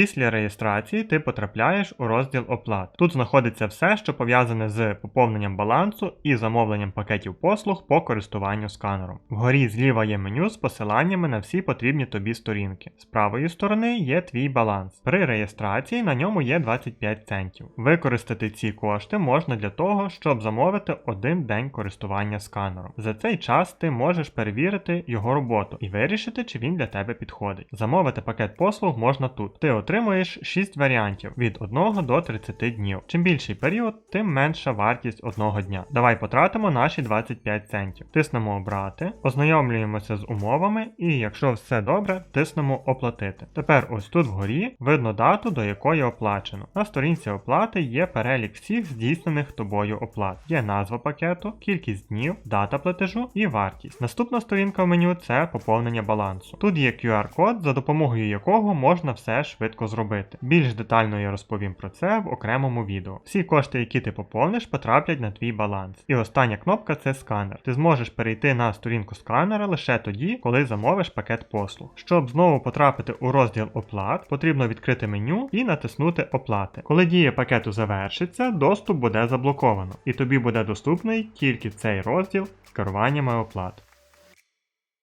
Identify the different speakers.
Speaker 1: Після реєстрації ти потрапляєш у розділ оплат. Тут знаходиться все, що пов'язане з поповненням балансу і замовленням пакетів послуг по користуванню сканером. Вгорі зліва є меню з посиланнями на всі потрібні тобі сторінки. З правої сторони є твій баланс. При реєстрації на ньому є 25 центів. Використати ці кошти можна для того, щоб замовити один день користування сканером. За цей час ти можеш перевірити його роботу і вирішити, чи він для тебе підходить. Замовити пакет послуг можна тут. Ти отримуєш 6 варіантів від 1 до 30 днів. Чим більший період, тим менша вартість одного дня. Давай потратимо наші 25 центів. Тиснемо обрати, ознайомлюємося з умовами і, якщо все добре, тиснемо оплатити. Тепер ось тут вгорі видно дату, до якої оплачено. На сторінці оплати є перелік всіх здійснених тобою оплат. Є назва пакету, кількість днів, дата платежу і вартість. Наступна сторінка в меню це поповнення балансу. Тут є QR-код, за допомогою якого можна все швидко зробити. Більш детально я розповім про це в окремому відео. Всі кошти, які ти поповниш, потраплять на твій баланс. І остання кнопка це сканер. Ти зможеш перейти на сторінку сканера лише тоді, коли замовиш пакет послуг. Щоб знову потрапити у розділ оплат, потрібно відкрити меню і натиснути оплати. Коли дія пакету завершиться, доступ буде заблоковано, і тобі буде доступний тільки цей розділ з керуваннями оплат.